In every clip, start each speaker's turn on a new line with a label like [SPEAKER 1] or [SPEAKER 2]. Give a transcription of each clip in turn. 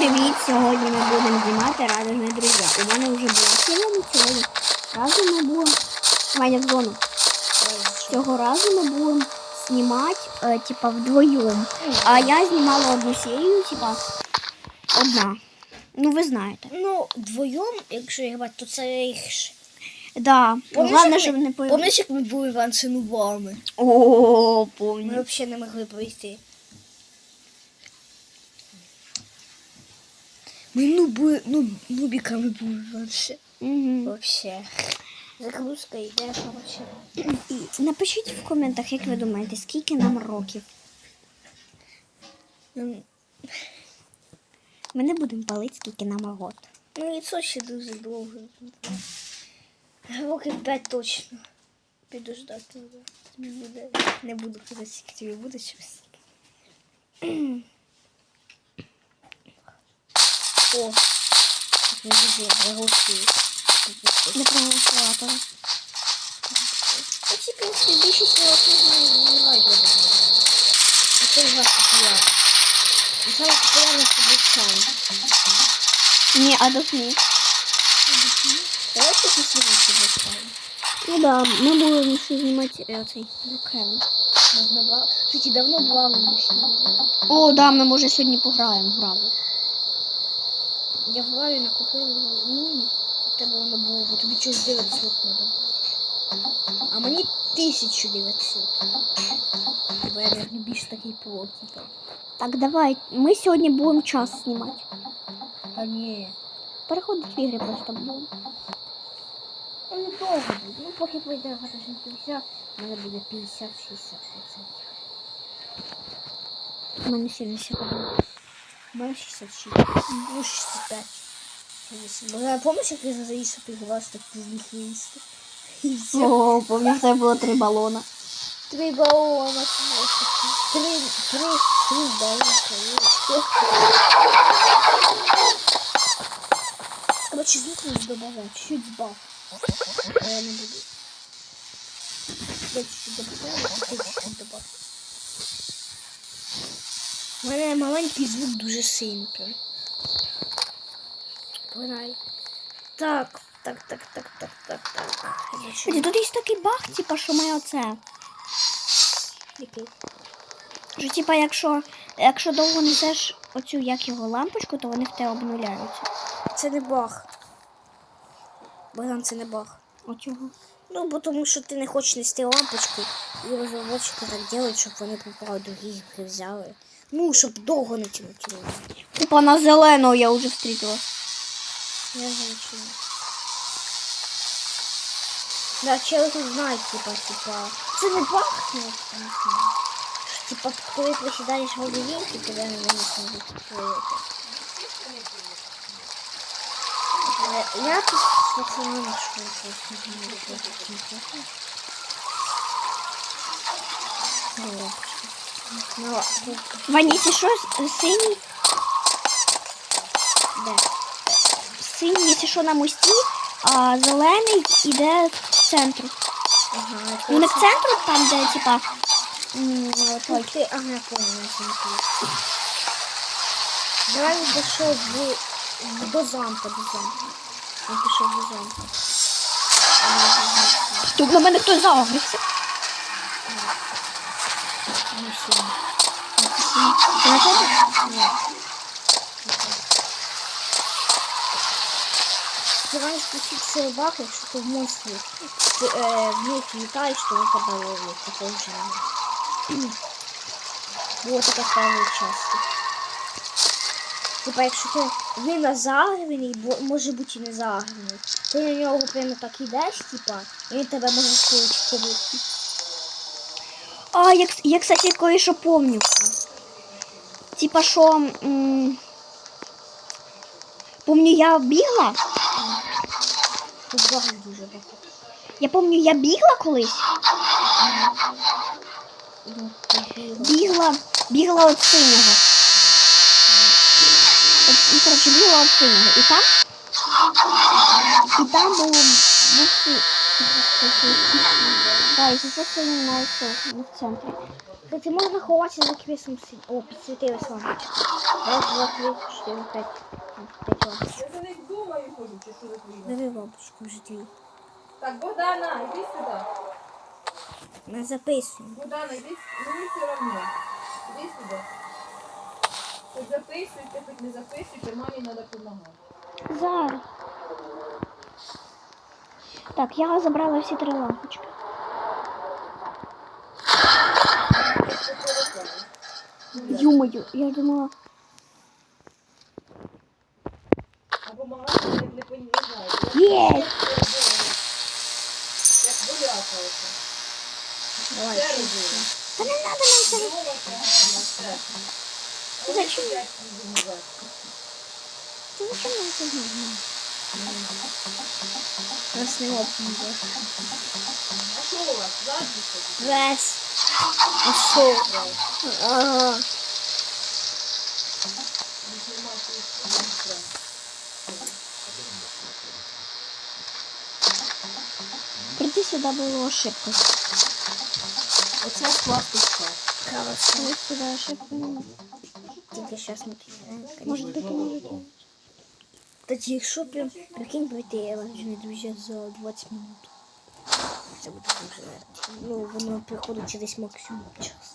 [SPEAKER 1] привіт! Сьогодні ми будемо знімати радужні друзі. У мене вже було сьогодні, сьогодні разом ми будемо. Ваня в зону. Цього разу ми будемо знімати, е, типа, вдвоєм. А я знімала одну серію, типа, одна. Ну, ви знаєте.
[SPEAKER 2] Ну, вдвоєм, якщо я бачу, то це їх ж.
[SPEAKER 1] Да.
[SPEAKER 2] Помниш,
[SPEAKER 1] Головне,
[SPEAKER 2] як
[SPEAKER 1] щоб
[SPEAKER 2] ми-
[SPEAKER 1] не появилось.
[SPEAKER 2] Помниш, як ми були ванцинувами?
[SPEAKER 1] О,
[SPEAKER 2] Ми
[SPEAKER 1] помню.
[SPEAKER 2] взагалі не могли пройти. Нуби, ну, нубіками були вообще.
[SPEAKER 1] Угу.
[SPEAKER 2] Вообще. Загрузка йде, короче.
[SPEAKER 1] Напишіть в коментах, як ви думаєте, скільки нам років. Ми не будемо палити, скільки нам років.
[SPEAKER 2] Ну, це ще дуже довго. Років 5 точно. Піду ждати. Тобі буде. Не буду казати, скільки тобі буде щось. О, не я.
[SPEAKER 1] Не проголосувала.
[SPEAKER 2] Оці, в принципі, більшість років не грають в этот А це ж вас популярно. І саме популярне це Буксан.
[SPEAKER 1] Ні, а тут ні.
[SPEAKER 2] Давайте посмотрите Буксан.
[SPEAKER 1] Ну да, ми будемо ще знімати е, цей Букхевен.
[SPEAKER 2] Можна бла... Давно не снимали.
[SPEAKER 1] О, да, ми може сьогодні пограємо в граву.
[SPEAKER 2] Я в блаві накупив ну, в тебе воно було, бо тобі щось 900 надо. А мені 1900. Бо я не більш такий плот, типа.
[SPEAKER 1] Так, давай, ми сьогодні будемо час знімати.
[SPEAKER 2] Та ні.
[SPEAKER 1] Переходить в ігри просто будемо.
[SPEAKER 2] Ну, не довго буде. Ну, поки пройде гаташин 50, в мене буде 50-60%.
[SPEAKER 1] У мене 71.
[SPEAKER 2] У мене 66. Ну, 65. 60. Бо я пам'ятаєш, як я заїзд, що ти говориш, так ти з них виїсти. І все.
[SPEAKER 1] О, пам'ятаю, в тебе було три балона.
[SPEAKER 2] Три баллона. Три, три, три баллона. Короче, звук надо добавлять. Чуть сбав. А я не буду. Я чуть-чуть добавляю, а ти чуть-чуть добав. У мене маленький звук дуже сильний прям. Погнали. Так, так, так, так, так, так, так. Значить,
[SPEAKER 1] Тут є такий баг, типа, що ми оце.
[SPEAKER 2] який?
[SPEAKER 1] Що, типа, якщо, якщо довго несеш оцю як його лампочку, то вони в тебе обнуляються.
[SPEAKER 2] Це не баг. Богдан, це не баг.
[SPEAKER 1] Оцього.
[SPEAKER 2] Ну, бо тому що ти не хочеш нести лампочку, і розробочики так роблять, щоб вони попали другі ігри взяли. Ну, щоб довго не тягнути.
[SPEAKER 1] Типа на зеленого я вже встрітила.
[SPEAKER 2] Я знаю, чому. Да, чел тут знають, типа, типа. Це не баг, я не знаю. Що, Типа, коли присідаєш в об'єкті, тебе не винесено відкрити. Я тут пацани нашел просто не знаю, що тут смотрити. Ну,
[SPEAKER 1] якщо що, синій,
[SPEAKER 2] де?
[SPEAKER 1] синій, якщо що на мості, а зелений іде в центру.
[SPEAKER 2] Ага,
[SPEAKER 1] Ну не в центру, там, де, типа, м, той.
[SPEAKER 2] Ой, ага, я понял, я смотрю. Давай він пішов в, в, до замка, до замка. Він пішов до замка.
[SPEAKER 1] Тут на мене хтось загрився.
[SPEAKER 2] Не сильно.
[SPEAKER 1] Це на тебе?
[SPEAKER 2] Стараюсь включити цей баг, якщо ти в е, в них літаєш, то вони тебе ловлять. Таке вже. Було таке часто. Типа, якщо ти він на загріваний, бо може бути і не загріваний, ти на нього прямо так ідеш, типа, і він тебе може силочку випити.
[SPEAKER 1] А, я, я, кстати, кое-що помню. Типа, м, Помню, я бігла. Я помню, я бігла колись. Бігла, бігла від синього. От, ну, коротше, бігла від синього. І там... І там був... був і це синій на ну, в центрі.
[SPEAKER 2] Кстати, можна ховатися за синім. О, підсвітилась лампочка. Раз, два, три, чотири, п'ять. П'ять лампочок.
[SPEAKER 3] Я за них думаю, кажу, чи що ви твої.
[SPEAKER 2] Диви лампочку вже дві.
[SPEAKER 3] Так, Богдана, іди сюди.
[SPEAKER 2] Ми записуємо.
[SPEAKER 3] Богдана, іди, мені все одно. Іди сюди. Хоч записуйте, хоч не записуйте, мамі треба допомагати.
[SPEAKER 1] Зараз. Так, я забрала всі три лампочки. Юмою, я думала.
[SPEAKER 3] А допомагати не, не, знаю.
[SPEAKER 1] Є!
[SPEAKER 3] Як боляка.
[SPEAKER 2] Давай.
[SPEAKER 1] Та не треба нам це. Зачем?
[SPEAKER 3] як
[SPEAKER 1] зачем нам це?
[SPEAKER 2] Нас не опнув.
[SPEAKER 3] А що у вас? Задніше?
[SPEAKER 2] Весь. А що? Ага.
[SPEAKER 1] Прийти сюди було ошибка.
[SPEAKER 3] Оце склад пішка.
[SPEAKER 2] Хорошо.
[SPEAKER 1] Ось сюди ошибка. нема.
[SPEAKER 2] Тільки зараз ми підемо.
[SPEAKER 1] Може допоможете?
[SPEAKER 2] Кстати, якщо прям прикинь пройти лежні друзі за 20 минут. Це буде дуже Ну, воно приходить через максимум час.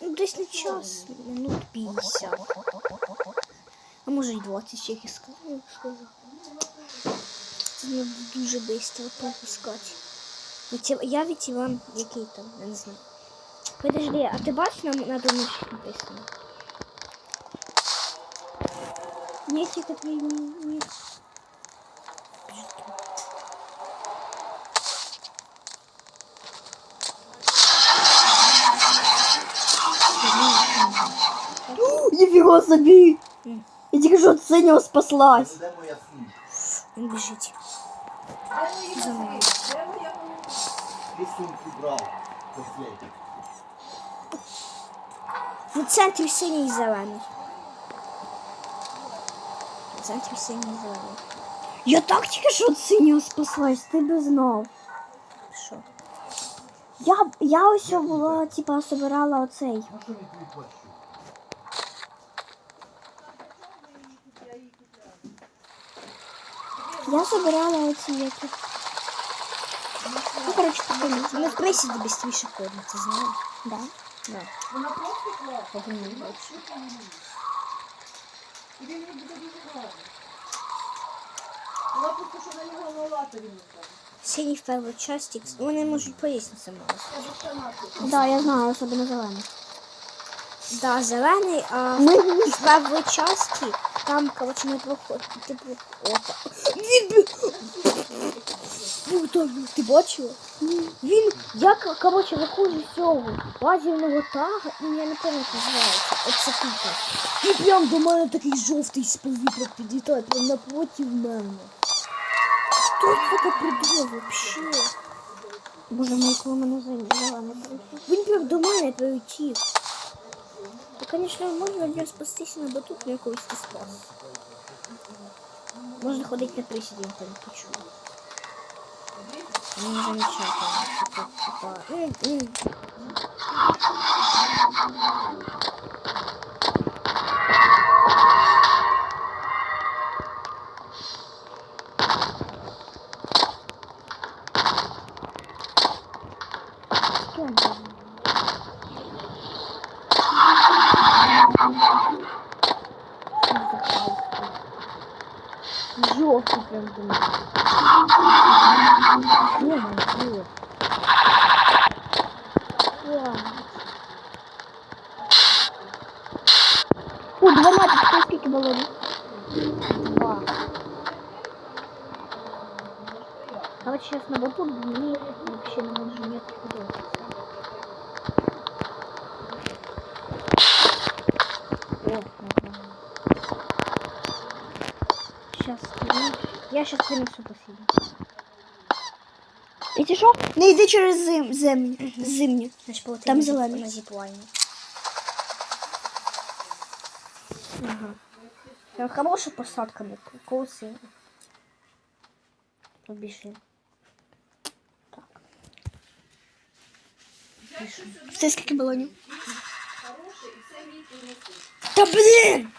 [SPEAKER 2] Ну, десь не час, минут 50. А може й 20, як я сказав. Це треба дуже пропускати. Від Ів- Я від Іван, який там, я не знаю. Подожди, а ти бачиш нам на тому що написано?
[SPEAKER 1] Тільки твій ні. Ніфіга собі! Я тільки що від синього спаслась.
[SPEAKER 4] Де моя сумка?
[SPEAKER 2] Він біжить.
[SPEAKER 3] Моя Де
[SPEAKER 4] Ти сумку брав. Последній.
[SPEAKER 2] Центрі синій і зелений. В центрі синій і зелений.
[SPEAKER 1] Я так тільки що від синього спаслась, ти би знав.
[SPEAKER 2] Що?
[SPEAKER 1] Я, я ось була, типа, собирала оцей.
[SPEAKER 4] А що він тобі плачу?
[SPEAKER 1] Я собирала оці які. Ну, коротше, таке.
[SPEAKER 2] Ми в присіді швидше ходимо, ти знаєш?
[SPEAKER 1] Да.
[SPEAKER 2] Да.
[SPEAKER 3] Вона просто
[SPEAKER 2] бачу.
[SPEAKER 3] І він не буде гарний. Вона просто, що на нього налати він не каже.
[SPEAKER 2] Синій в першій часті, вони можуть пояснити
[SPEAKER 3] фанати.
[SPEAKER 1] Да, я знаю, особливо зелений.
[SPEAKER 2] Да, зелений, а в першій часті там, типу, ота. Він би... Ну, ти бачила? Він, я, к- коротше, виходжу з цього лазерного тага, і я не пам'ятаю, як називається, оце тут. І прям до мене такий жовтий з повітря підлітає, прям напроти мене. Хто це таке придумав вообще?
[SPEAKER 1] Боже мій, коли мене зелений прийшов.
[SPEAKER 2] Він прям до мене прилетів. Ну, звісно, можна від нього спастися на батут, але якогось не спас. Можна ходити на присіді, ніхто не почує. Не замечательно. Типа, типа, Жовтий прям до мене. Не, не,
[SPEAKER 1] О, 12, ти скільки було?
[SPEAKER 2] Два.
[SPEAKER 1] Короче, сейчас на батут, мне вообще на
[SPEAKER 2] Я сейчас принесу посидеть.
[SPEAKER 1] Якщо що, не йди через зим, зим, зимню.
[SPEAKER 2] Значит, полетим
[SPEAKER 1] Там
[SPEAKER 2] на зип-
[SPEAKER 1] зелений.
[SPEAKER 2] На зиплайне. Ага. Там хороша посадка на коси. Побежим. Так. пишу.
[SPEAKER 1] Це скільки балонів? Та блін!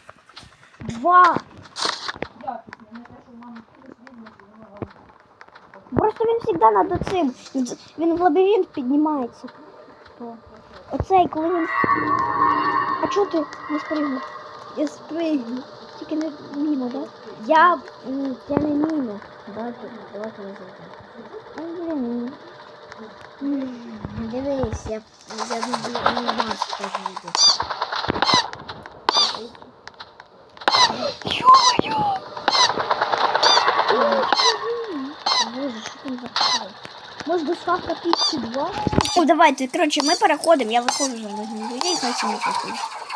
[SPEAKER 1] Два! Просто він завжди над цим. Він в лабіринт піднімається. Оцей, коли він. А чого ти не спригнув? Я спригну. Тільки не мімо, так? Я. Я не мімо. Давайте, давайте не зайдемо. Дивись, я, я люблю анімацію теж люблю. Йо-йо! Боже, що там за хай? Може доставка піци 2? О, давайте, коротше, ми переходимо, я виходжу з людей, хай самі приходять.